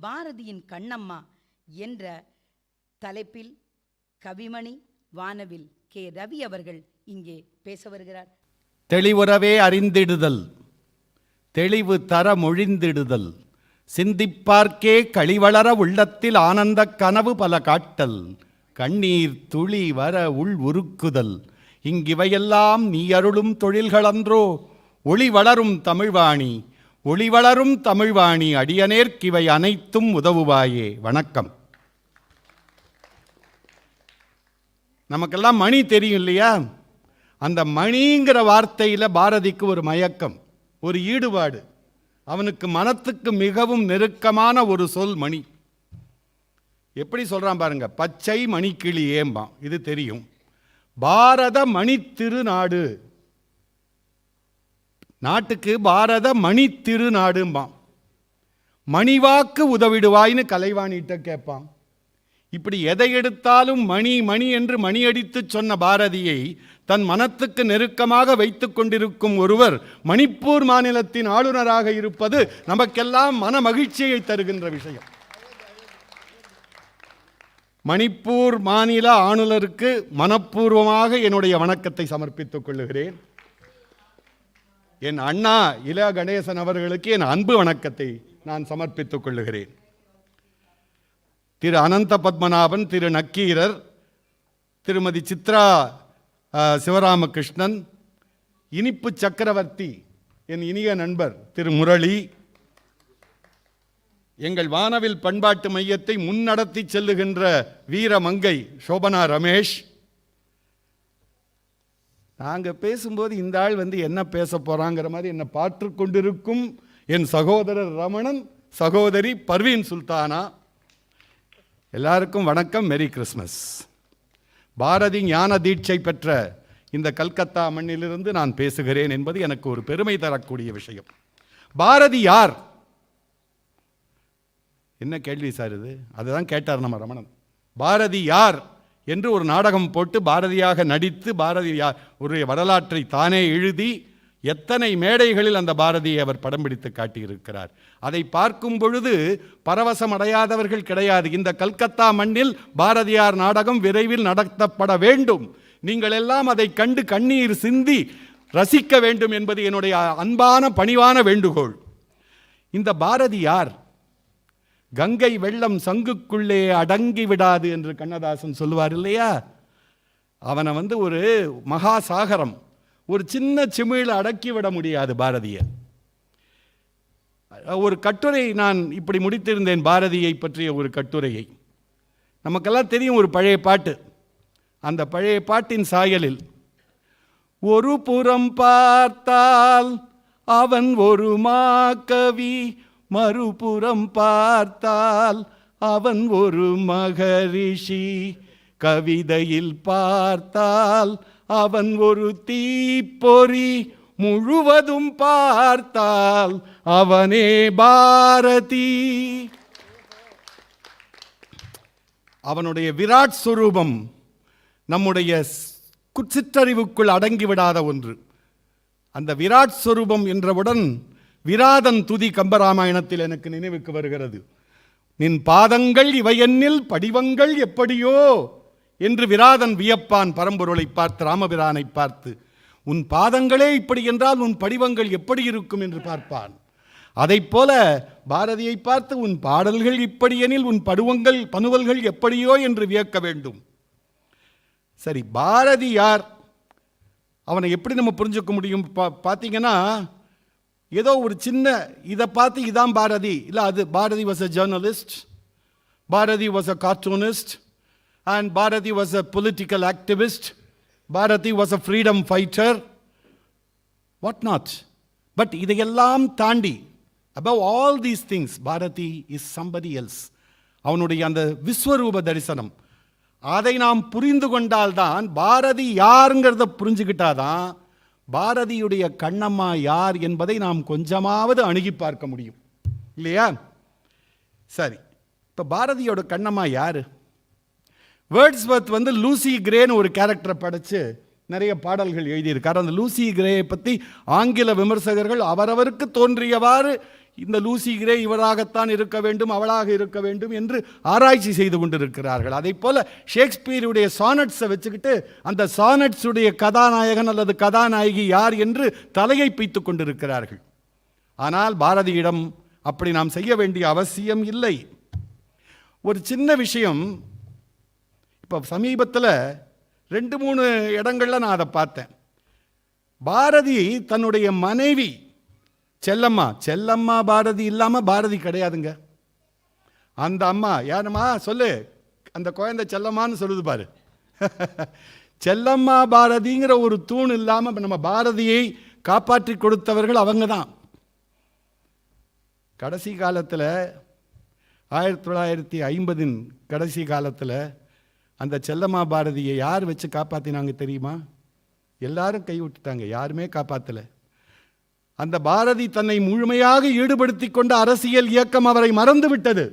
பாரதியின் கண்ணம்மா என்ற தலைப்பில் கவிமணி வானவில் கே. ரவி அவர்கள் இங்கே பேச வருகிறார். தெளிவுறவே அறிந்திடுதல் தெளிவு தர மொழிந்திடுதல் சிந்திப்பார்க்கே களிவளர உள்ளத்தில் ஆனந்தக் கனவு பல காட்டல் கண்ணீர் துளி வர உள் உருக்குதல் இங்கிவையெல்லாம் நீ அருளும் தொழில்களன்றோ ஒளி வளரும் தமிழ்வாணி ஒளி வளரும் தமிழ்வாணி அடியனேற்கிவை அனைத்தும் உதவுவாயே. வணக்கம். நமக்கெல்லாம் மணி தெரியும் இல்லையா? அந்த மணிங்கிற வார்த்தையில் பாரதிக்கு ஒரு மயக்கம் ஒரு ஈடுபாடு. அவனுக்கு மனத்துக்கு மிகவும் நெருக்கமான ஒரு சொல் மணி. எப்படி சொல்கிறான் பாருங்க பச்சை மணிக்கிளி ஏம்பான் இது தெரியும். பாரத மணி திருநாடு நாட்டுக்கு பாரத மணி திருநாடும்பான் மணிவாக்கு உதவிடுவாய்னு கலைவாணிகிட்ட கேட்பான் இப்படி எதை எடுத்தாலும் மணி மணி என்று மணி அடித்து சொன்ன பாரதியை தன் மனத்துக்கு நெருக்கமாக வைத்து கொண்டிருக்கும் ஒருவர் மணிப்பூர் மாநிலத்தின் ஆளுநராக இருப்பது நமக்கெல்லாம் மன மகிழ்ச்சியை தருகின்ற விஷயம். மணிப்பூர் மாநில ஆளுநருக்கு மனப்பூர்வமாக என்னுடைய வணக்கத்தை சமர்ப்பித்துக் கொள்கிறேன் என் அண்ணா இல கணேசன் அவர்களுக்கு என் அன்பு வணக்கத்தை நான் சமர்ப்பித்துக் கொள்ளுகிறேன். திரு அனந்த பத்மநாபன் திரு நக்கீரர் திருமதி சித்ரா சிவராமகிருஷ்ணன் இனிப்பு சக்கரவர்த்தி என் இனிய நண்பர் திரு முரளி எங்கள் வானவில் பண்பாட்டு மையத்தை முன்னடத்தி செல்லுகின்ற வீரமங்கை சோபனா ரமேஷ் நாங்கள் பேசும்போது இந்த ஆள் வந்து என்ன பேச போகிறாங்கிற மாதிரி என்னை பாற்று கொண்டிருக்கும் என் சகோதரர் ரமணன் சகோதரி பர்வீன் சுல்தானா. எல்லாருக்கும் வணக்கம் மெரி கிறிஸ்மஸ் பாரதி ஞான தீட்சை பெற்ற இந்த கல்கத்தா மண்ணிலிருந்து நான் பேசுகிறேன் என்பது எனக்கு ஒரு பெருமை தரக்கூடிய விஷயம். பாரதி யார்? என்ன கேள்வி சார் இது? அதுதான் கேட்டார் நம்ம ரமணன். பாரதி யார்? என்று ஒரு நாடகம் போட்டு பாரதியாக நடித்து பாரதியார் ஒரு வரலாற்றை தானே எழுதி எத்தனை மேடைகளில் அந்த பாரதியை அவர் படம் பிடித்து காட்டியிருக்கிறார். அதை பார்க்கும் பொழுது பரவசம் அடையாதவர்கள் கிடையாது. இந்த கல்கத்தா மண்ணில் பாரதியார் நாடகம் விரைவில் நடத்தப்பட வேண்டும். நீங்கள் எல்லாம் அதை கண்டு கண்ணீர் சிந்தி ரசிக்க வேண்டும் என்பது என்னுடைய அன்பான பணிவான வேண்டுகோள். இந்த பாரதியார் கங்கை வெள்ளம் சங்குக்குள்ளே அடங்கி விடாது என்று கண்ணதாசன் சொல்லுவார் இல்லையா? அவனை வந்து ஒரு மகா சாகரம் ஒரு சின்ன சிமிழ் அடக்கி விட முடியாது பாரதியை. ஒரு கட்டுரை நான் இப்படி முடித்திருந்தேன் பாரதியை பற்றிய ஒரு கட்டுரையை. நமக்கெல்லாம் தெரியும் ஒரு பழைய பாட்டு. அந்த பழைய பாட்டின் சாயலில் ஒரு புறம் பார்த்தால் அவன் ஒரு மாக்கவி மறுபுறம் பார்த்தால் அவன் ஒரு மகரிஷி. கவிதையில் பார்த்தால் அவன் ஒரு தீப்பொறி. முழுவதும் பார்த்தால் அவனே பாரதி. அவனுடைய விராட் சுரூபம் நம்முடைய ஸ்- சிற்றறிவுக்குள் அடங்கிவிடாத ஒன்று. அந்த விராட் ஸ்வரூபம் என்றவுடன் விராதன் துதி கம்பராமாயணத்தில் எனக்கு நினைவுக்கு வருகிறது. நின் பாதங்கள் இவையென்னில் படிவங்கள் எப்படியோ? என்று விராதன் வியப்பான் பரம்பொருளை பார்த்து ராமபிரானை பார்த்து உன் பாதங்களே இப்படி என்றால் உன் படிவங்கள் எப்படி இருக்கும் என்று பார்ப்பான். அதைப் போல பாரதியை பார்த்து உன் பாடல்கள் இப்படியெனில் உன் படுவங்கள் பனுவல்கள் எப்படியோ என்று வியக்க வேண்டும். சரி பாரதி யார்? அவனை எப்படி நம்ம புரிஞ்சுக்க முடியும்? பா பார்த்தீங்கன்னா ஏதோ ஒரு சின்ன இதை பார்த்து இதான் பாரதி. இல்லை அது Bharathi was a journalist Bharathi was a cartoonist and Bharathi was a political activist Bharathi was a freedom fighter what not but இதையெல்லாம் தாண்டி above all these things Bharathi is somebody else அவனுடைய அந்த விஸ்வரூப தரிசனம். அதை நாம் புரிந்து கொண்டால்தான் பாரதி யாருங்கிறத புரிஞ்சுக்கிட்டாதான் பாரதியுடைய கண்ணம்மா யார் என்பதை நாம் கொஞ்சமாவது அணுகி பார்க்க முடியும். இல்லையா? சரி. இப்போ பாரதியோட கண்ணம்மா யார்? வேர்ட்ஸ்வர்த் வந்து லூசி கிரேன்னு ஒரு கேரக்டரை படைச்சு நிறைய பாடல்கள் எழுதியிருக்கார். அந்த லூசி கிரேயை பற்றி ஆங்கில விமர்சகர்கள் அவரவருக்கு தோன்றியவாறு இந்த லூசிகிரே இவராகத்தான் இருக்க வேண்டும் அவளாக இருக்க வேண்டும் என்று ஆராய்ச்சி செய்து கொண்டிருக்கிறார்கள். அதை போல ஷேக்ஸ்பியருடைய சானட்ஸை வச்சுக்கிட்டு அந்த சானட்ஸுடைய கதாநாயகன் அல்லது கதாநாயகி யார் என்று தலையை பீத்து கொண்டிருக்கிறார்கள். ஆனால் பாரதியிடம் அப்படி நாம் செய்ய வேண்டிய அவசியம் இல்லை. ஒரு சின்ன விஷயம் இப்போ சமீபத்தில் ரெண்டு மூணு இடங்கள்ல நான் அதை பார்த்தேன். பாரதி தன்னுடைய மனைவி செல்லம்மா செல்லம்மா பாரதி இல்லாமல் பாரதி கிடையாதுங்க. அந்த அம்மா யாரும்மா சொல்லு. அந்த குழந்தை செல்லம்மான்னு சொல்லுது பாரு. செல்லம்மா பாரதிங்கிற ஒரு தூண் இல்லாமல் நம்ம பாரதியை காப்பாற்றி கொடுத்தவர்கள் அவங்க தான் கடைசி காலத்தில் ஆயிரத்தி தொள்ளாயிரத்தி ஐம்பதின் கடைசி காலத்தில் அந்த செல்லம்மா பாரதியை யார் வச்சு காப்பாற்றினாங்க தெரியுமா? எல்லாரும் கை விட்டுட்டாங்க. யாருமே காப்பாற்றலை அந்த பாரதி தன்னை முழுமையாக ஈடுபடுத்தி கொண்ட அரசியல் இயக்கம் அவரை மறந்துவிட்டது.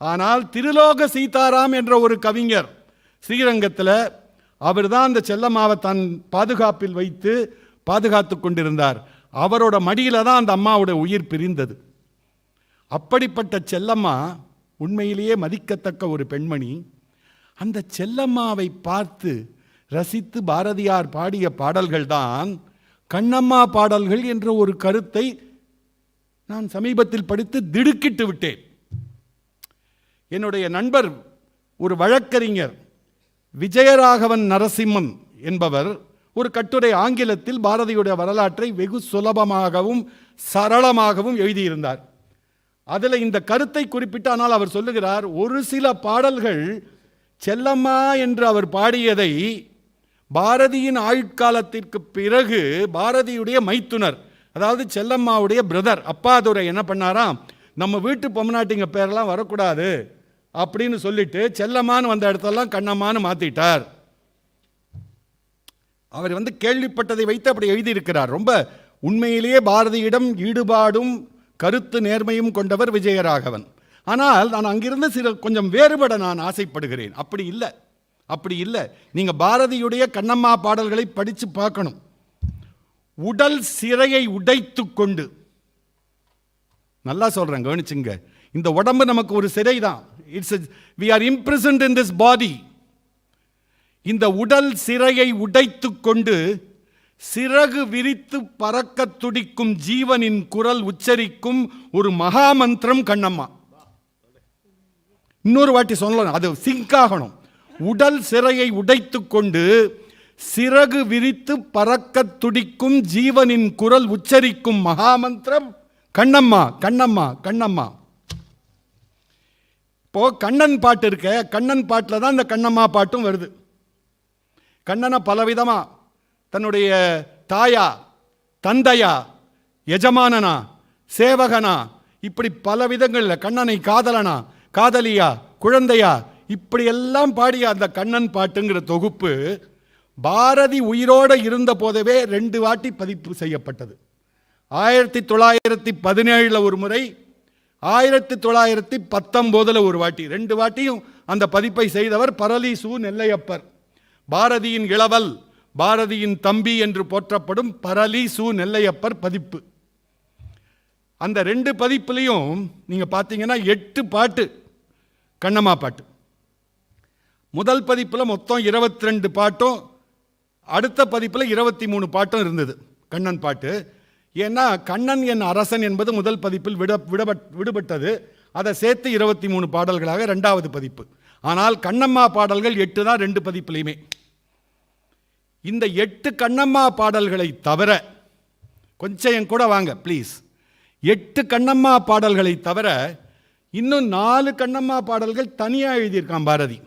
ஆனால் திருலோக சீதாராம் என்ற ஒரு கவிஞர் ஸ்ரீரங்கத்தில் அவர்தான் அந்த செல்லம்மாவை தன் பாதுகாப்பில் வைத்து பாதுகாத்து கொண்டிருந்தார். அவரோட மடியில் தான் அந்த அம்மாவோட உயிர் பிரிந்தது. அப்படிப்பட்ட செல்லம்மா உண்மையிலேயே மதிக்கத்தக்க ஒரு பெண்மணி. அந்த செல்லம்மாவை பார்த்து ரசித்து பாரதியார் பாடிய பாடல்கள்தான் கண்ணம்மா பாடல்கள் என்ற ஒரு கருத்தை நான் சமீபத்தில் படித்து திடுக்கிட்டு விட்டேன். என்னுடைய நண்பர் ஒரு வழக்கறிஞர் விஜயராகவன் நரசிம்மன் என்பவர் ஒரு கட்டுரை ஆங்கிலத்தில் பாரதியுடைய வரலாற்றை வெகு சுலபமாகவும் சரளமாகவும் எழுதியிருந்தார். அதில் இந்த கருத்தை குறிப்பிட்டு ஆனால் அவர் சொல்லுகிறார் ஒரு சில பாடல்கள் செல்லம்மா என்று அவர் பாடியதை பாரதியின் ஆயுட்காலத்திற்கு பிறகு பாரதியுடைய மைத்துனர் அதாவது செல்லம்மாவுடைய பிரதர் அப்பாதுரை என்ன பண்ணாராம்? நம்ம வீட்டு பொம்னாட்டிங்க பேரெல்லாம் வரக்கூடாது அப்படின்னு சொல்லிட்டு செல்லம்மான்னு வந்த இடத்தெல்லாம் கண்ணம்மான்னு மாற்றிட்டார் அவர் வந்து கேள்விப்பட்டதை வைத்து அப்படி எழுதியிருக்கிறார். ரொம்ப உண்மையிலேயே பாரதியிடம் ஈடுபாடும் கருத்து நேர்மையும் கொண்டவர் விஜயராகவன். ஆனால் நான் அங்கிருந்து சில கொஞ்சம் வேறுபட நான் ஆசைப்படுகிறேன். அப்படி இல்லை. அப்படி இல்லை. நீங்கள் பாரதியுடைய கண்ணம்மா பாடல்களை படித்து பார்க்கணும். உடல் சிறையை உடைத்து கொண்டு. நல்லா சொல்கிறேன் கவனிச்சுங்க. இந்த உடம்பு நமக்கு ஒரு சிறை தான் it's we are imprisoned in this body இந்த உடல் சிறையை உடைத்து கொண்டு சிறகு விரித்து பறக்க துடிக்கும் ஜீவனின் குரல் உச்சரிக்கும் ஒரு மகாமந்திரம் கண்ணம்மா. இன்னொரு வாட்டி சொல்லணும் அது சிங்க் ஆகணும். உடல் சிறையை உடைத்து கொண்டு சிறகு விரித்து பறக்கத் துடிக்கும் ஜீவனின் குரல் உச்சரிக்கும் மகாமந்திரம் கண்ணம்மா கண்ணம்மா கண்ணம்மா. இப்போ கண்ணன் பாட்டு இருக்க கண்ணன் பாட்டில் தான் இந்த கண்ணம்மா பாட்டும் வருது. கண்ணனை பலவிதமாக தன்னுடைய தாயா தந்தையா எஜமானனா சேவகனா இப்படி பல விதங்களில் கண்ணனை காதலனா காதலியா குழந்தையா இப்படியெல்லாம் பாடிய அந்த கண்ணன் பாட்டுங்கிற தொகுப்பு பாரதி உயிரோடு இருந்த போதவே ரெண்டு வாட்டி பதிப்பு செய்யப்பட்டது. ஆயிரத்தி தொள்ளாயிரத்தி பதினேழில் ஒரு முறை ஆயிரத்தி தொள்ளாயிரத்தி பத்தொம்போதில் ஒரு வாட்டி ரெண்டு வாட்டியும் அந்த பதிப்பை செய்தவர் பரலி சு. நெல்லையப்பர். பாரதியின் இளவல் பாரதியின் தம்பி என்று போற்றப்படும் பரலி சு. நெல்லையப்பர் பதிப்பு. அந்த ரெண்டு பதிப்புலையும் நீங்கள் பார்த்தீங்கன்னா எட்டு பாட்டு கண்ணம்மா பாட்டு. முதல் பதிப்பில் மொத்தம் இருபத்தி ரெண்டு பாட்டும் அடுத்த பதிப்பில் இருபத்தி மூணு பாட்டும் இருந்தது கண்ணன் பாட்டு. ஏன்னா கண்ணன் என் அரசன் என்பது முதல் பதிப்பில் விட விடபட் விடுபட்டது. அதை சேர்த்து இருபத்தி மூணு பாடல்களாக ரெண்டாவது பதிப்பு. ஆனால் கண்ணம்மா பாடல்கள் எட்டு தான் ரெண்டு பதிப்புலையுமே. இந்த எட்டு கண்ணம்மா பாடல்களை தவிர கொஞ்சம் என் கூட வாங்க ப்ளீஸ் எட்டு கண்ணம்மா பாடல்களை தவிர இன்னும் நாலு கண்ணம்மா பாடல்கள் தனியாக எழுதியிருக்கான் பாரதி.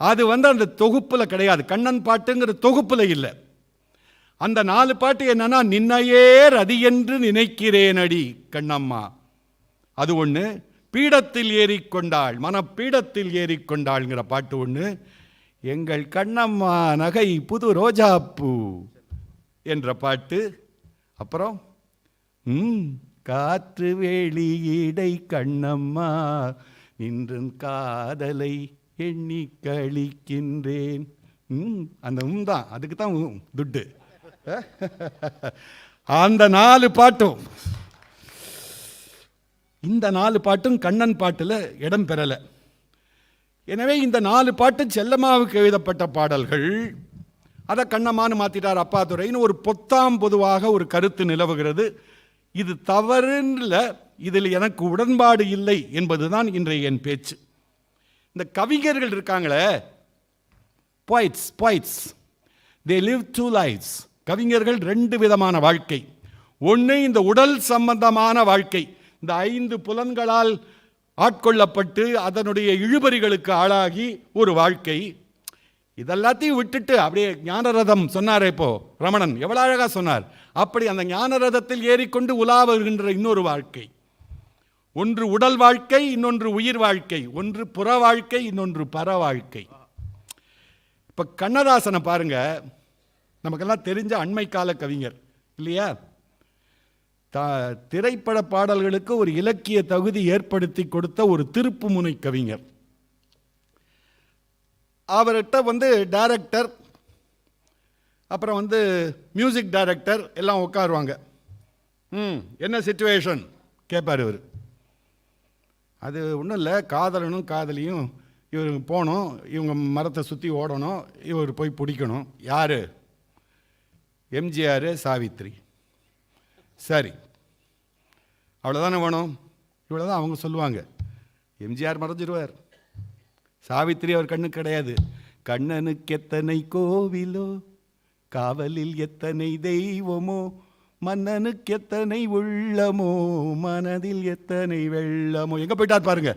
அது வந்து அந்த தொகுப்பில் கிடையாது. கண்ணன் பாட்டுங்கிற தொகுப்பில் இல்லை. அந்த நாலு பாட்டு என்னன்னா நின்னையே ரதி என்று நினைக்கிறேனடி கண்ணம்மா. அது ஒன்று பீடத்தில் ஏறிக்கொண்டாள் மனப்பீடத்தில் ஏறிக்கொண்டாள்ங்கிற பாட்டு ஒன்று எங்கள் கண்ணம்மா நகை புது ரோஜாப்பூ என்ற பாட்டு. அப்புறம் ம் காற்று வெளியிடை கண்ணம்மா நின்று காதலை எண்ணி கழிக்கின்றேன். அந்த உம் தான். அதுக்கு தான் உம், துட்டு. அந்த நாலு பாட்டும். இந்த நாலு பாட்டும் கண்ணன் பாட்டில் இடம் பெறலை. எனவே இந்த நாலு பாட்டு செல்லம்மாவுக்கு எழுதப்பட்ட பாடல்கள். அதை கண்ணம்மானு மாத்திட்டார் அப்பாதுரைன்னு ஒரு பொத்தாம் பொதுவாக ஒரு கருத்து நிலவுகிறது. இது தவறுல இதில் எனக்கு உடன்பாடு இல்லை என்பதுதான் இன்றைய என் பேச்சு. இந்த கவிஞர்கள் இருக்காங்களே poets poets they live two lives கவிஞர்கள் ரெண்டு விதமான வாழ்க்கை. ஒன்று இந்த உடல் சம்பந்தமான வாழ்க்கை. இந்த ஐந்து புலன்களால் ஆட்கொள்ளப்பட்டு அதனுடைய இழுபறிகளுக்கு ஆளாகி ஒரு வாழ்க்கை. இதெல்லாத்தையும் விட்டுட்டு அப்படியே ஞானரதம் சொன்னாரே இப்போ ரமணன். எவ்வளோ அழகாக சொன்னார். அப்படி அந்த ஞானரதத்தில் ஏறிக்கொண்டு உலா வருகின்ற இன்னொரு வாழ்க்கை. ஒன்று உடல் வாழ்க்கை இன்னொன்று உயிர் வாழ்க்கை. ஒன்று புற வாழ்க்கை இன்னொன்று பர வாழ்க்கை. இப்போ கண்ணதாசனை பாருங்க. நமக்கெல்லாம் தெரிஞ்ச அண்மை கால கவிஞர் இல்லையா? த திரைப்பட பாடல்களுக்கு ஒரு இலக்கிய தகுதி ஏற்படுத்தி கொடுத்த ஒரு திருப்புமுனை கவிஞர். அவர்கிட்ட வந்து டைரக்டர் அப்புறம் வந்து மியூசிக் டைரக்டர் எல்லாம் உட்காருவாங்க. ம் என்ன சுச்சுவேஷன் கேட்பார் இவர். அது ஒன்றும் இல்லை காதலனும் காதலியும் இவர் போகணும் இவங்க மரத்தை சுற்றி ஓடணும் இவர் போய் பிடிக்கணும். யார்? எம்ஜிஆர் சாவித்ரி. சரி. அவ்வளோதானே வேணும்? இவ்வளோ தான் அவங்க சொல்லுவாங்க. எம்ஜிஆர் மறைஞ்சிருவார். சாவித்திரி அவர் கண்ணு கிடையாது. கண்ணனுக்கு எத்தனை கோவிலோ காவலில் எத்தனை தெய்வமோ மன்னனுக்கு எத்தனை உள்ளமோ மனதில் எத்தனை வெள்ளமோ. எங்கே போயிட்டார் பாருங்க.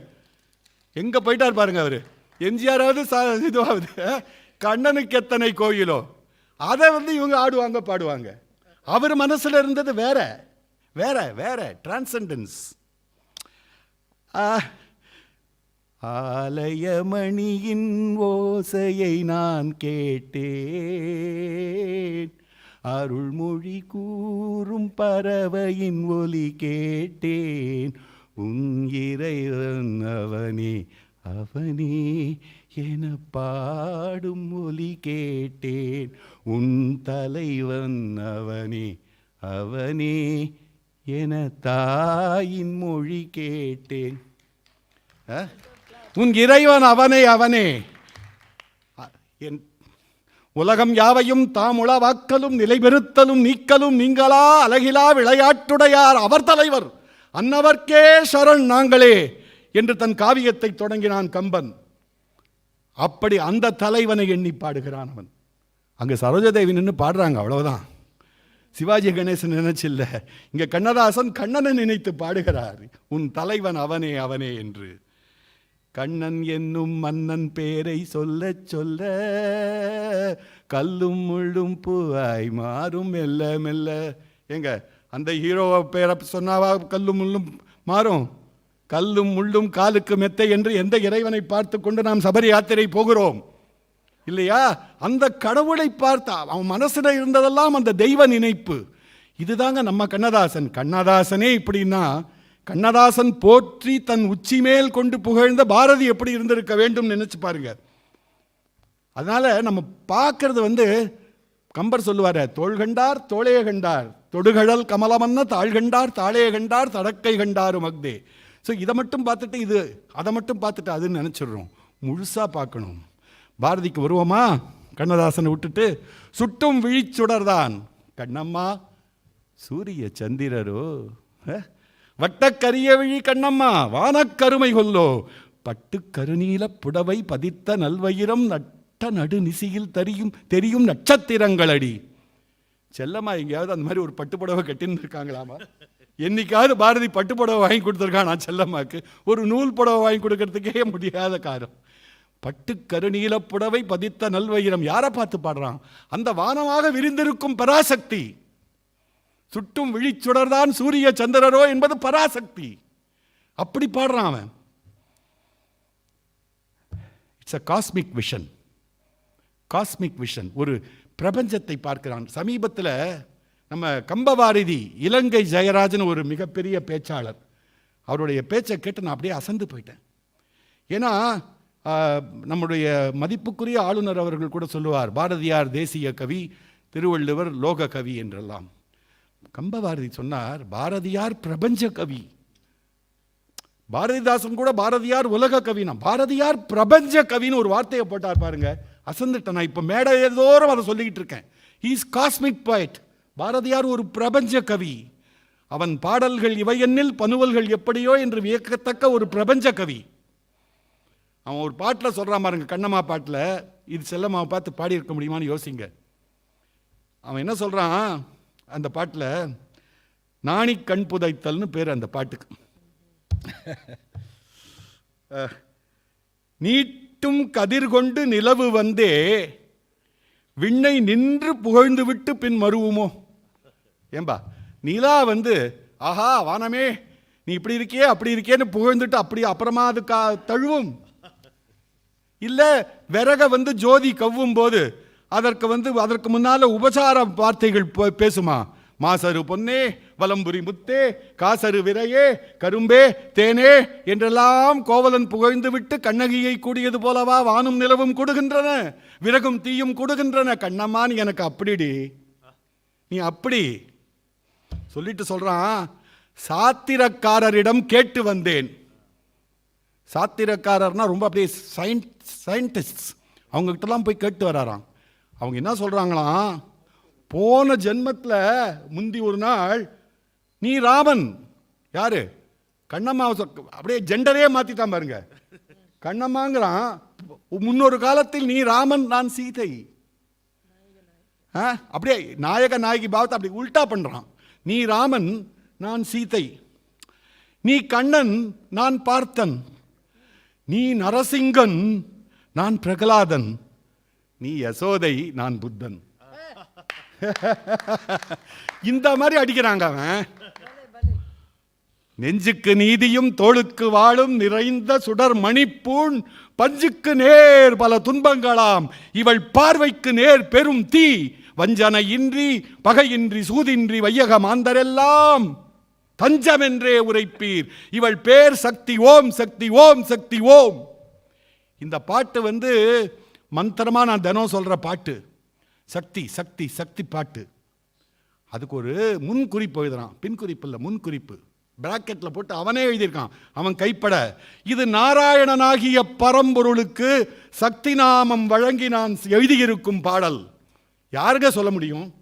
எங்கே போயிட்டார் பாருங்க அவர். எம்ஜிஆராவது சா- இதுவாகுது கண்ணனுக்கு எத்தனை கோயிலோ அதை வந்து இவங்க ஆடுவாங்க பாடுவாங்க. அவர் மனசில் இருந்தது வேற. வேற வேற. டிரான்சண்டன்ஸ் ஆலயமணியின் ஓசையை நான் கேட்டேன். அருள்மொழி கூறும் பறவையின் ஒலி கேட்டேன். உன் இறைவன் அவனே அவனே என பாடும் ஒலி கேட்டேன். உன் தலைவன் அவனே அவனே என தாயின் மொழி கேட்டேன். உன் இறைவன் அவனே அவனே. என் உலகம் யாவையும் தாம் உளவாக்கலும் நிலைபெறுத்தலும் நீக்கலும் நீங்களா? அழகிலா விளையாட்டுடையார் அவர் தலைவர். அன்னவர்க்கே சரண் நாங்களே என்று தன் காவியத்தை தொடங்கினான் கம்பன். அப்படி அந்த தலைவனை எண்ணி பாடுகிறான் அவன். அங்கே சரோஜதேவி நின்று பாடுறாங்க அவ்வளவுதான். சிவாஜி கணேசன் நினைச்சில்ல. இங்கே கண்ணதாசன் கண்ணனை நினைத்து பாடுகிறார். உன் தலைவன் அவனே அவனே என்று. கண்ணன் என்னும் மன்னன் பேரை சொல்ல சொல்ல கல்லும் முள்ளும் பூவாய் மாறும் மெல்ல மெல்ல. ஏங்க அந்த ஹீரோவை பேரை சொன்னாவா? கல்லும் முள்ளும் மாறும். கல்லும் முள்ளும் காலுக்கு மெத்தை என்று எந்த இறைவனை பார்த்து கொண்டு நாம் சபரி யாத்திரை போகிறோம்? இல்லையா? அந்த கடவுளை பார்த்தா அவன் மனசில் இருந்ததெல்லாம் அந்த தெய்வ நினைப்பு. இதுதாங்க நம்ம கண்ணதாசன். கண்ணதாசனே இப்படின்னா கண்ணதாசன் போற்றி தன் உச்சி மேல் கொண்டு புகழ்ந்த பாரதி எப்படி இருந்திருக்க வேண்டும் நினைச்சு பாருங்க. அதனால நம்ம பார்க்கறது வந்து கம்பர் சொல்லுவார் தோள் கண்டார் தோளைய கண்டார் தொடுகழல் கமலமன்ன தாழ் கண்டார் தாளைய கண்டார் தடக்கை கண்டாரு மக்தே ஸோ இதை மட்டும் பார்த்துட்டு இது அதை மட்டும் பார்த்துட்டு அதுன்னு நினச்சிடுறோம். முழுசாக பார்க்கணும். பாரதிக்கு வருவோமா? கண்ணதாசனை விட்டுட்டு சுட்டும் விழிச்சுடர்தான். கண்ணம்மா சூரிய சந்திரரோ வட்டக்கரிய விழி கண்ணம்மா வானக்கருமை கொல்லோ. பட்டு கருநீல புடவை பதித்த நல்வயிரம் நட்ட நடு நிசியில் தெரியும் தெரியும் நட்சத்திரங்களடி. செல்லம்மா எங்கேயாவது அந்த மாதிரி ஒரு பட்டு புடவை கட்டின்னு இருக்காங்களாமா என்னைக்காவது பாரதி பட்டு புடவை வாங்கி கொடுத்துருக்கானா செல்லம்மாக்கு? ஒரு நூல் புடவை வாங்கி கொடுக்கறதுக்கே முடியாத காரம். பட்டு கருநீல புடவை பதித்த நல்வயிரம் யாரை பார்த்து பாடுறான்? அந்த வானமாக விரிந்திருக்கும் பராசக்தி. சுட்டும் விழிச்சுடர்தான் சூரிய சந்திரரோ என்பது பராசக்தி. அப்படி பாடுறான் அவன். It's a cosmic vision cosmic vision ஒரு பிரபஞ்சத்தை பார்க்கிறான். சமீபத்தில் நம்ம கம்பவாரிதி இலங்கை ஜெயராஜன் ஒரு மிகப்பெரிய பேச்சாளர். அவருடைய பேச்சை கேட்டு நான் அப்படியே அசந்து போயிட்டேன். ஏன்னா நம்முடைய மதிப்புக்குரிய ஆளுநர் அவர்கள் கூட சொல்லுவார் பாரதியார் தேசிய கவி திருவள்ளுவர் லோக கவி என்றெல்லாம். கம்பபாரதி சொன்னார் பாரதியார் பிரபஞ்ச கவி. பாரதிதாசன் கூட பாரதியார் உலக கவினா பாரதியார் பிரபஞ்ச கவின்னு ஒரு வார்த்தையை போட்டார் பாருங்க. அசந்துட்டேன் நான் இப்போ மேடை ஏதோறும் அதை சொல்லிக்கிட்டு இருக்கேன். ஹீஸ் காஸ்மிக் பாயிட் பாரதியார் ஒரு பிரபஞ்ச கவி. அவன் பாடல்கள் இவையென்னில் பனுவல்கள் எப்படியோ என்று வியக்கத்தக்க ஒரு பிரபஞ்ச கவி. அவன் ஒரு பாட்டில் சொல்கிறான் பாருங்க கண்ணம்மா பாட்டில் இது செல்லம்மாவை பார்த்து பாடியிருக்க முடியுமான்னு யோசிங்க. அவன் என்ன சொல்கிறான் அந்த பாட்டில் நாணி கண் புதைத்தல்னு பேர் அந்த பாட்டுக்கு. நீட்டும் கதிர் கொண்டு நிலவு வந்தே விண்ணை நின்று புகழ்ந்து விட்டு பின் மறுவுமோ ஏம்பா நிலா வந்து ஆஹா வானமே நீ இப்படி இருக்கியே அப்படி இருக்கேன்னு புகழ்ந்துட்டு அப்படி அப்புறமா அது கா தழுவும். இல்லை விறக வந்து ஜோதி கவ்வும் போது அதற்கு வந்து அதற்கு முன்னால் உபசார வார்த்தைகள் பேசுமா? மாசரு பொன்னே வலம்புரி முத்தே காசரு விரையே கரும்பே தேனே என்றெல்லாம் கோவலன் புகழ்ந்து விட்டு கண்ணகியை கூடியது போலவா வானும் நிலவும் கொடுகின்றன விறகும் தீயும் கொடுகின்றன. கண்ணம்மா நீ எனக்கு அப்படிடி. நீ அப்படி. சொல்லிட்டு சொல்றான் சாத்திரக்காரரிடம் கேட்டு வந்தேன். சாத்திரக்காரர்னா ரொம்ப அப்படியே சயின்ட் சயின்டிஸ்ட். அவங்ககிட்டலாம் போய் கேட்டு வராராம். அவங்க என்ன சொல்கிறாங்களாம் போன ஜென்மத்தில் முந்தி ஒரு நாள் நீ ராமன். யாரு? கண்ணம்மா சொ- அப்படியே ஜெண்டரே மாற்றிட்டான் பாருங்க. கண்ணம்மாங்கிறான் முன்னொரு காலத்தில் நீ ராமன் நான் சீதை. ஆ அப்படியே நாயக நாயகி பாவத்தை அப்படி உல்டா பண்ணுறான் நீ ராமன் நான் சீதை. நீ கண்ணன் நான் பார்த்தன். நீ நரசிங்கன் நான் பிரகலாதன். நீ யசோதை நான் புத்தன். இந்த மாதிரி அடிக்கிறாங்க அவன். நெஞ்சுக்கு நீதியும் தோளுக்கு வாழும் நிறைந்த சுடர் மணிப்பூண் பஞ்சுக்கு நேர் பல துன்பங்களாம். இவள் பார்வைக்கு நேர் பெரும் தீ. வஞ்சனை இன்றி பகையின்றி சூதின்றி வையக மாந்தரெல்லாம் தஞ்சமென்றே உரைப்பீர். இவள் பேர் சக்தி ஓம் சக்தி ஓம் சக்தி ஓம். இந்த பாட்டு வந்து மந்திரமாக நான் தினம் சொல்கிற பாட்டு. சக்தி சக்தி சக்தி பாட்டு. அதுக்கு ஒரு முன் குறிப்பு எழுதுறான். பின் குறிப்பு இல்லை முன் குறிப்பு பிராக்கெட்ல போட்டு அவனே எழுதியிருக்கான். அவன் கைப்பட. இது நாராயணனாகிய பரம்பொருளுக்கு சக்தி நாமம் வழங்கி நான் எழுதியிருக்கும் பாடல். யாருக்க சொல்ல முடியும்?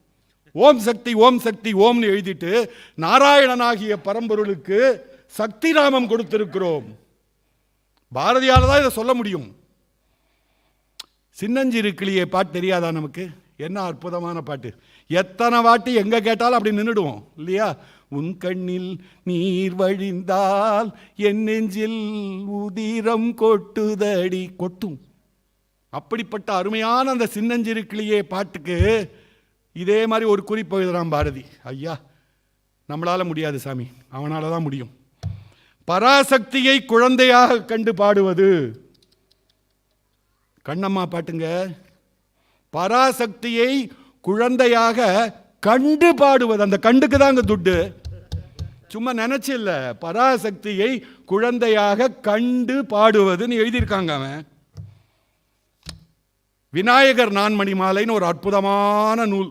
ஓம் சக்தி ஓம் சக்தி ஓம்னு எழுதிட்டு நாராயணனாகிய பரம்பொருளுக்கு சக்தி நாமம் கொடுத்திருக்கிறோம். பாரதியால் தான் இதை சொல்ல முடியும். சின்னஞ்சிறு கிளியை பாட்டு தெரியாதா நமக்கு? என்ன அற்புதமான பாட்டு. எத்தனை வாட்டி எங்கே கேட்டாலும் அப்படி நின்றுடுவோம் இல்லையா? உன் கண்ணில் நீர் வழிந்தால் என் நெஞ்சில் உதிரம் கொட்டுதடி. கொட்டும். அப்படிப்பட்ட அருமையான அந்த சின்னஞ்சிறு கிளியே பாட்டுக்கு இதே மாதிரி ஒரு குறிப்பு எழுதுறான் பாரதி. ஐயா நம்மளால முடியாது சாமி. அவனால தான் முடியும். பராசக்தியை குழந்தையாக கண்டு பாடுவது கண்ணம்மா பாட்டுங்க. பராசக்தியை குழந்தையாக கண்டு பாடுவது. அந்த கண்டுக்கு தாங்க துட்டு. சும்மா நினைச்சு இல்லை. பராசக்தியை குழந்தையாக கண்டு பாடுவதுன்னு எழுதியிருக்காங்க அவன். விநாயகர் நான்மணி மாலைன்னு ஒரு அற்புதமான நூல்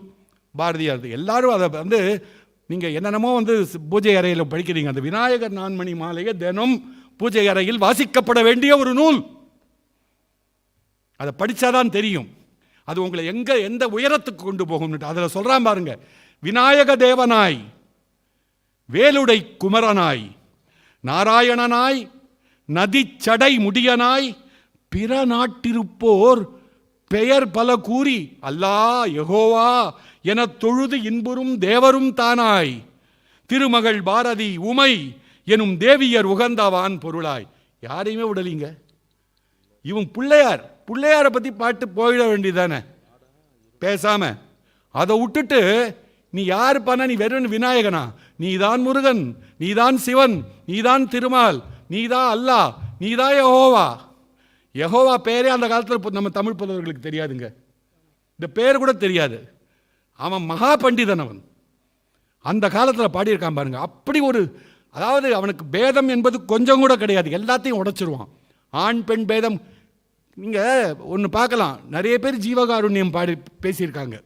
பாரதியார். எல்லாரும் அதை வந்து நீங்கள் என்னென்னமோ வந்து பூஜை அறையில் படிக்கிறீங்க. அந்த விநாயகர் நான்மணி மாலையை தினம் பூஜை அறையில் வாசிக்கப்பட வேண்டிய ஒரு நூல். அதை படித்தாதான் தெரியும். அது உங்களை எங்கே எந்த உயரத்துக்கு கொண்டு போகும்னுட்டு. அதில் சொல்கிறான் பாருங்க விநாயக தேவனாய் வேலுடை குமரனாய் நாராயணனாய் நதிச்சடை முடியனாய் பிற நாட்டிருப்போர் பெயர் பல கூறி அல்லா எகோவா எனத் தொழுது இன்புறும் தேவரும் தானாய். திருமகள் பாரதி உமை எனும் தேவியர் உகந்தவான் பொருளாய். யாரையுமே விடலீங்க. இவன் பிள்ளையார். பிள்ளையாரை பற்றி பாட்டு போயிட வேண்டியதானே பேசாம. அதை விட்டுட்டு நீ யார் பண்ண நீ வெறும் விநாயகனா? நீதான் முருகன். நீதான் சிவன். நீதான் திருமால். நீ தான் அல்லாஹ். நீதான் யஹோவா யஹோவா பேரே அந்த காலத்தில் நம்ம தமிழ் புலவர்களுக்கு தெரியாதுங்க. இந்த பேர் கூட தெரியாது. அவன் மகா பண்டிதன் அவன். அந்த காலத்தில் பாடியிருக்கான் பாருங்க. அப்படி ஒரு அதாவது அவனுக்கு பேதம் என்பது கொஞ்சம் கூட கிடையாது. எல்லாத்தையும் உடைச்சிருவான். ஆண் பெண் பேதம் நீங்கள் ஒன்று பார்க்கலாம். நிறைய பேர் ஜீவகாருண்யம் பாடி பேசியிருக்காங்க.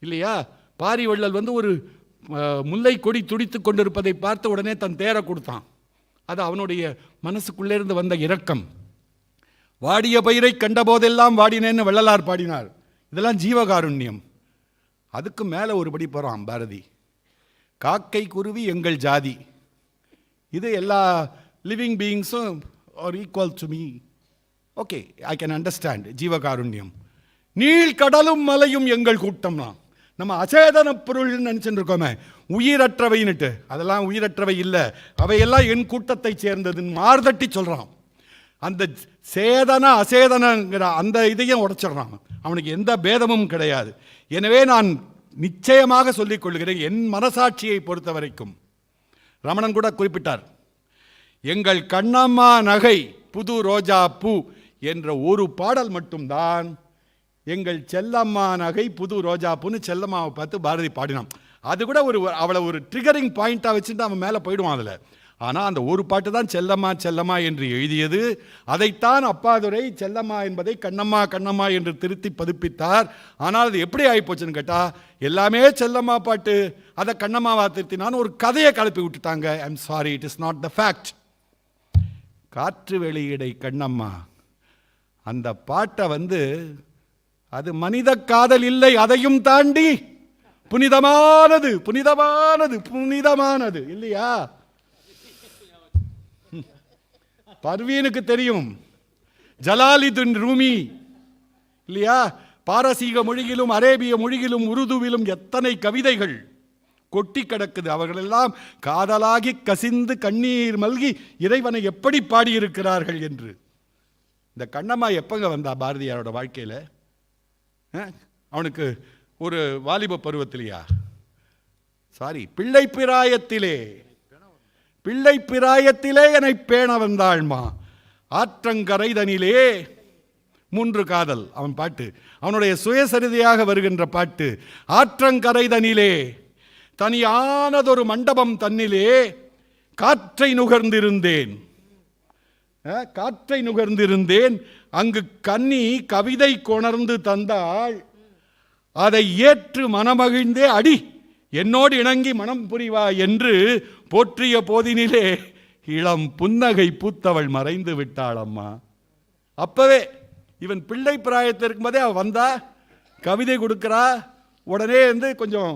இல்லையா? பாரி வள்ளல் வந்து ஒரு முல்லை கொடி துடித்து கொண்டிருப்பதை பார்த்த உடனே தன் தேரை கொடுத்தான். அது அவனுடைய மனசுக்குள்ளே இருந்து வந்த இரக்கம். வாடிய பயிரை கண்டபோதெல்லாம் வாடினேன்னு வள்ளலார் பாடினார். இதெல்லாம் ஜீவகாருண்யம். அதுக்கு மேலே ஒருபடி போகிறான் பாரதி காக்கை குருவி எங்கள் ஜாதி. இது எல்லா living பீயிங்ஸும் are equal to me. Okay I can understand ஜீவகாருண்யம். நீள் கடலும் மலையும் எங்கள் கூட்டம்னா நம்ம அச்சேதன பொருள்னு நினச்சிட்டு இருக்கோமே உயிரற்றவைன்னுட்டு. அதெல்லாம் உயிரற்றவை இல்லை. அவையெல்லாம் என் கூட்டத்தை சேர்ந்ததுன்னு மார்தட்டி சொல்கிறான் அந்த சேதன அசேதனங்கிற அந்த இதையும் உடைச்சிடுறான். அவனுக்கு எந்த பேதமும் கிடையாது. எனவே நான் நிச்சயமாக சொல்லிக் கொள்கிறேன் என் மனசாட்சியை பொறுத்த வரைக்கும் ரமணன் கூட குறிப்பிட்டார் எங்கள் கண்ணம்மா நகை புது ரோஜா பூ என்ற ஒரு பாடல் மட்டும்தான். எங்கள் செல்லம்மா நகை புது ரோஜா பூன்னு செல்லம்மாவை பார்த்து பாரதி பாடினான். அது கூட ஒரு அவளை ஒரு ட்ரிகரிங் பாயிண்ட்டாக வச்சுட்டு அவன் மேலே போயிடுவான் அதில். ஆனால் அந்த ஒரு பாட்டு தான் செல்லம்மா செல்லம்மா என்று எழுதியது. அதைத்தான் அப்பாதுரை செல்லம்மா என்பதை கண்ணம்மா கண்ணம்மா என்று திருத்தி பதிப்பித்தார். ஆனால் அது எப்படி ஆகிப்போச்சுன்னு கேட்டால் எல்லாமே செல்லம்மா பாட்டு. அதை கண்ணம்மாவா திருத்தினான்னு ஒரு கதையை கலப்பி விட்டுட்டாங்க. I'm sorry it is not the fact காற்று வெளியிடை கண்ணம்மா. அந்த பாட்டை வந்து அது மனித காதல் இல்லை அதையும் தாண்டி புனிதமானது புனிதமானது புனிதமானது இல்லையா? பர்வீனுக்கு தெரியும். ஜலாலிதுன் ரூமி இல்லையா? பாரசீக மொழியிலும் அரேபிய மொழியிலும் உருதுவிலும் எத்தனை கவிதைகள் கொட்டி கிடக்குது. அவர்களெல்லாம் காதலாகி கசிந்து கண்ணீர் மல்கி இறைவனை எப்படி பாடியிருக்கிறார்கள் என்று. இந்த கண்ணம்மா எப்பங்க வந்தா பாரதியாரோட வாழ்க்கையில்? அவனுக்கு ஒரு வாலிப பருவத்திலையா? சாரி பிள்ளை பிராயத்திலே. பிள்ளை பிராயத்திலே என்னை பேண வந்தாள்மா? ஆற்றங்கரைதனிலே. மூன்று காதல் அவன் பாட்டு. அவனுடைய சுயசரிதையாக வருகின்ற பாட்டு ஆற்றங்கரைதனிலே. தனியானதொரு மண்டபம் தன்னிலே. காற்றை நுகர்ந்திருந்தேன். காற்றை நுகர்ந்திருந்தேன். அங்கு கன்னி கவிதை கொணர்ந்து தந்தாள். அதை ஏற்று மனமகிழ்ந்தே அடி என்னோடு இணங்கி மனம் புரிவா என்று போற்றிய போதினிலே இளம் புன்னகை பூத்தவள் மறைந்து விட்டாள் அம்மா. அப்பவே இவன் பிள்ளை பிராயத்தில் இருக்கும்போதே அவள் வந்தா கவிதை கொடுக்குறா உடனே வந்து கொஞ்சம்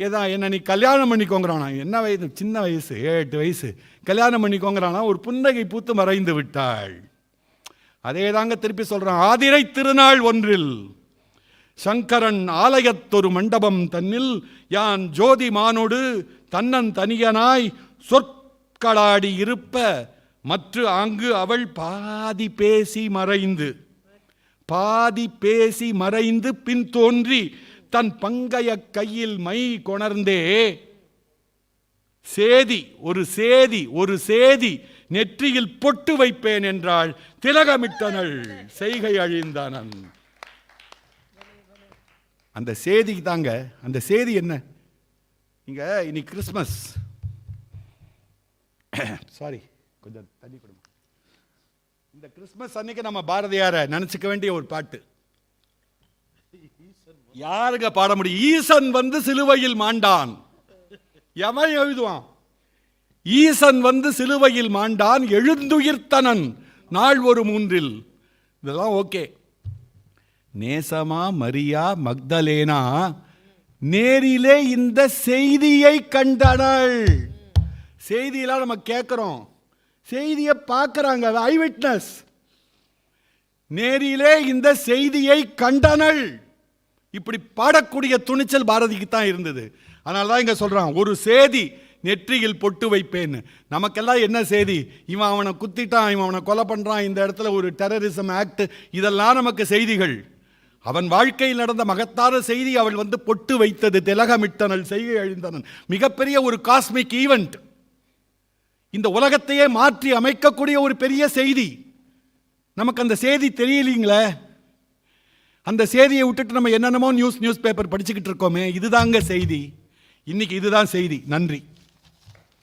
ஏதா என்ன நீ கல்யாணம் பண்ணிக்கோங்கிறானா? என்ன வயது? சின்ன வயசு எட்டு வயசு. கல்யாணம் பண்ணிக்கோங்கிறானா? ஒரு புன்னகை பூத்து மறைந்து விட்டாள். அதே தாங்க திருப்பி சொல்கிறான் ஆதிரை திருநாள் ஒன்றில் சங்கரன் ஆலயத்தொரு மண்டபம் தன்னில் யான் ஜோதி மானோடு தன்னன் தனியனாய் சொற்களாடி இருப்ப மற்ற அங்கு அவள் பாதி பேசி மறைந்து பாதி பேசி மறைந்து பின் தோன்றி தன் பங்கைய கையில் மை கொணர்ந்தே சேதி ஒரு சேதி ஒரு சேதி நெற்றியில் பொட்டு வைப்பேன் என்றாள். திலகமிட்டனள் செய்கை அழிந்தானன். அந்த சேதி தாங்க அந்த சேதி என்ன? இங்க இனி கிறிஸ்மஸ். சாரி கொஞ்சம் தண்ணி கொடுங்க. இந்த கிறிஸ்மஸ் அன்னைக்கு நம்ம பாரதியாரை நினைச்சுக்க வேண்டிய ஒரு பாட்டு. யாருங்க பாட முடியும்? ஈசன் வந்து சிலுவையில் மாண்டான். எவன் எழுதுவான்? ஈசன் வந்து சிலுவையில் மாண்டான் எழுந்துயிர்த்தனன். நாள் ஒரு மூன்றில். இதெல்லாம் ஓகே. நேசமா மரியா மக்தலேனா நேரிலே இந்த செய்தியை கண்டனள். செய்தியெல்லாம் நம்ம கேட்குறோம். செய்தியை பார்க்குறாங்க ஐ விட்னஸ் நேரிலே இந்த செய்தியை கண்டனள். இப்படி பாடக்கூடிய துணிச்சல் பாரதிக்கு தான் இருந்தது. அதனால தான் இங்கே சொல்கிறான் ஒரு சேதி நெற்றியில் பொட்டு வைப்பேன்னு. நமக்கெல்லாம் என்ன செய்தி இவன் அவனை குத்திட்டான் இவன் அவனை கொலை பண்ணுறான் இந்த இடத்துல ஒரு டெரரிசம் ஆக்ட் இதெல்லாம் நமக்கு செய்திகள். அவன் வாழ்க்கையில் நடந்த மகத்தான செய்தி அவள் வந்து பொட்டு வைத்தது திலகமிட்டனல் செய்கை அழிந்தனன் மிகப்பெரிய ஒரு காஸ்மிக் ஈவெண்ட் இந்த உலகத்தையே மாற்றி அமைக்கக்கூடிய ஒரு பெரிய செய்தி. நமக்கு அந்த செய்தி தெரியலீங்களே? அந்த செய்தியை விட்டுட்டு நம்ம என்னென்னமோ நியூஸ் நியூஸ் பேப்பர் படிச்சுக்கிட்டு இருக்கோமே இதுதாங்க செய்தி. இன்னைக்கு இதுதான் செய்தி. நன்றி.